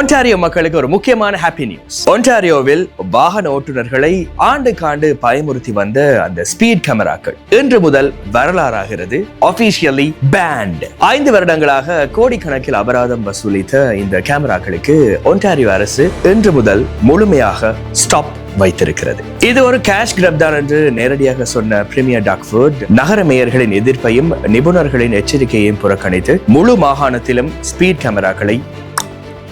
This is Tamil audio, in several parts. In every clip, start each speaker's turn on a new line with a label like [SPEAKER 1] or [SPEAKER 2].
[SPEAKER 1] ஒன்டாரியோ மக்களுக்கு ஒரு முக்கியமான ஹாப்பி நியூஸ் ஒன்டாரியோவில் வாகன ஓட்டுநர்களை ஆண்டுக்காண்டு பயமுறுத்தி வந்த அந்த ஸ்பீட் கேமராக்கள் இன்று முதல் வரலாறாகிறது அபிஷியலி பேண்ட் ஐந்து வருடங்களாக கோடிக்கணக்கில் அபராதம் வசூலித்த இந்த கேமராக்களுக்கு ஒன்டாரியோ அரசு இன்று முதல் முழுமையாக ஸ்டாப் வைத்திருக்கிறது. இது ஒரு கேஷ் கிரப் தான் என்று நேரடியாக சொன்ன பிரீமியர் டாக்ஃபோர்ட் நகர மேயர்களின் எதிர்ப்பையும் நிபுணர்களின் எச்சரிக்கையையும் புறக்கணித்து முழு மாகாணத்திலும் ஸ்பீட் கேமராக்களை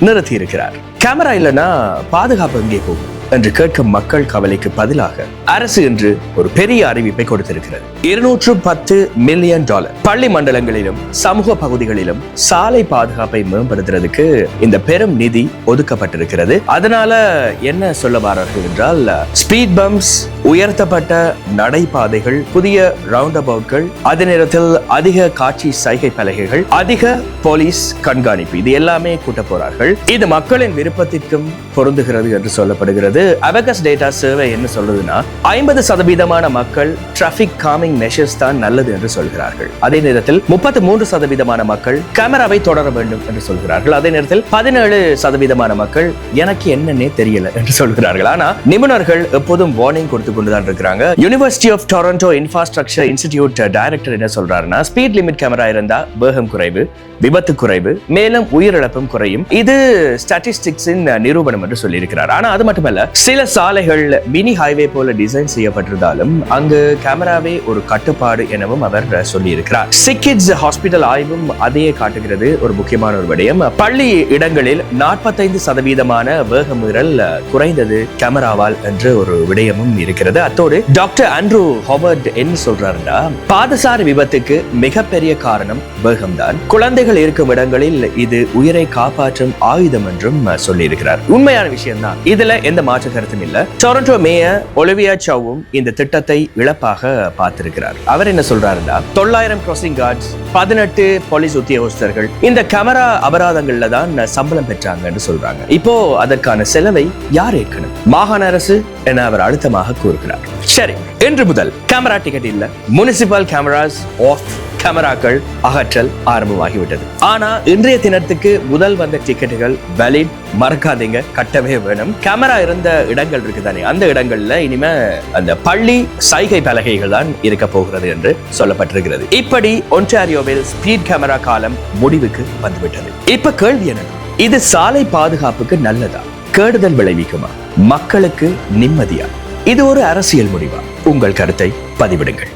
[SPEAKER 1] நிறுத்தி இருக்கிறார் கேமரா இல்லைன்னா பாதுகாப்பு எங்கே போகும்? என்று கேட்கும் மக்கள் கவலைக்கு பதிலாக அரசு இன்று ஒரு பெரிய அறிவிப்பை கொடுத்திருக்கிறது. இருநூற்று பத்து மில்லியன் டாலர். பள்ளி மண்டலங்களிலும் சமூக பகுதிகளிலும் சாலை பாதுகாப்பை மேம்படுத்துறதுக்கு இந்த பெரும் நிதி ஒதுக்கப்பட்டிருக்கிறது. அதனால என்ன சொல்ல வரார்கள் என்றால் ஸ்பீட் பம்ப்ஸ் உயர்த்தப்பட்ட நடைபாதைகள் புதிய ரவுண்ட் அபவுட்கள் அதே நேரத்தில் அதிக காட்சி சைகை பலகைகள் அதிக போலீஸ் கண்காணிப்பு இது எல்லாமே கூட்ட போறார்கள். இது மக்களின் விருப்பத்திற்கும் பொருந்துகிறது என்று சொல்லப்படுகிறது. அபகஸ் டேட்டா சர்வே என்ன சொல்றதுன்னா ஐம்பது சதவீதமான மக்கள் டிராபிக் காமிங் மெஷர்ஸ் தான் நல்லது என்று சொல்கிறார்கள். அதே நேரத்தில் முப்பத்தி மூன்று சதவீதமான மக்கள் கேமராவை தொடர வேண்டும் என்று சொல்கிறார்கள். அதே நேரத்தில் பதினேழு சதவீதமான மக்கள் எனக்கு என்னன்னே தெரியல என்று சொல்கிறார்கள். ஆனா நிபுணர்கள் எப்போதும் வார்னிங் கொடுத்து கொண்டுதான் இருக்கிறாங்க. University of Toronto infrastructure institute director என்ன சொல்றாருன்னா ஸ்பீட் லிமிட் கேமரா இருந்தா வேகம் குறைவு விபத்து குறைவு மேலும் உயிரிழப்பும் குறையும். இது ஸ்டாட்டிஸ்டிக்ஸின் நிரூபணம் என்று சொல்லியிருக்கிறார். ஆனா அது மட்டுமல்ல சில சாலைகள் மினி ஹைவே போல டிசைன் செய்யப்பட்டிருந்தாலும் அங்கு கேமராவே ஒரு கட்டுப்பாடு எனவும் அவர் சொல்லியிருக்கிறார். சிக்கிட்ஸ் ஹாஸ்பிட்டல் ஆய்வும் அதையே காட்டுகிறது. ஒரு முக்கியமான ஒரு விடயம். பள்ளி இடங்களில் நாற்பத்தைந்து சதவீதமான வேக மீறல் குறைந்தது கேமராவால் என்று ஒரு விடயமும் இருக்கிறது. அத்தோடு டாக்டர் ஆண்ட்ரூ ஹோவர்ட் என்ன சொல்றாருன்னா பாதசாரி விபத்துக்கு மிகப்பெரிய காரணம் வேகம்தான். குழந்தைகள் இருக்கும் இடங்களில் இது உயிரை காப்பாற்றும் ஆயுதம் என்றும் சொல்லியிருக்கிறார். உண்மையான விஷயம் தான் இதுல எந்த மாற்று கருத்தும் இல்ல. டொரண்டோ மேயர் ஒலிவியா சவும் இந்த திட்டத்தை இழப்பாக பார்த்திருக்கிறார். அவர் என்ன சொல்றாருன்னா தொள்ளாயிரம் கிராசிங் கார்ட்ஸ் பதினெட்டு போலீஸ் உத்தியோகஸ்தர்கள் இந்த கேமரா அபராதங்கள்ல தான் சம்பளம் பெற்றாங்கன்னு சொல்றாங்க. இப்போ அதற்கான செலவை யார் ஏற்கனும் மாகாண அரசு என அவர் அழுத்தமாக கூறுகிறார். சரி இன்று முதல் கேமரா டிக்கெட் இல்ல. முனிசிபல் கேமராஸ் ஆஃப் கேமராக்கள் அகற்றல் ஆரம்பமாகிவிட்டது. ஆனா இன்றைய தினத்துக்கு முதல் வந்த டிக்கெட்டுகள் வேலிட் மறக்காதீங்க கட்டவே வேணும். கேமரா இருந்த இடங்கள் இருக்கு தானே அந்த இடங்கள்ல இனிமே அந்த பள்ளி சைகை பலகைகள் தான் இருக்க போகிறது என்று சொல்லப்பட்டிருக்கிறது. இப்படி ஒன்டாரியோவில் ஸ்பீட் கேமரா காலம் முடிவுக்கு வந்துவிட்டது. இப்ப கேள்வி என்ன இது சாலை பாதுகாப்புக்கு நல்லதா? கேடுதல் விளைவிக்குமா? மக்களுக்கு நிம்மதியா? இது ஒரு அரசியல் முடிவா? உங்கள் கருத்தை பதிவிடுங்கள்.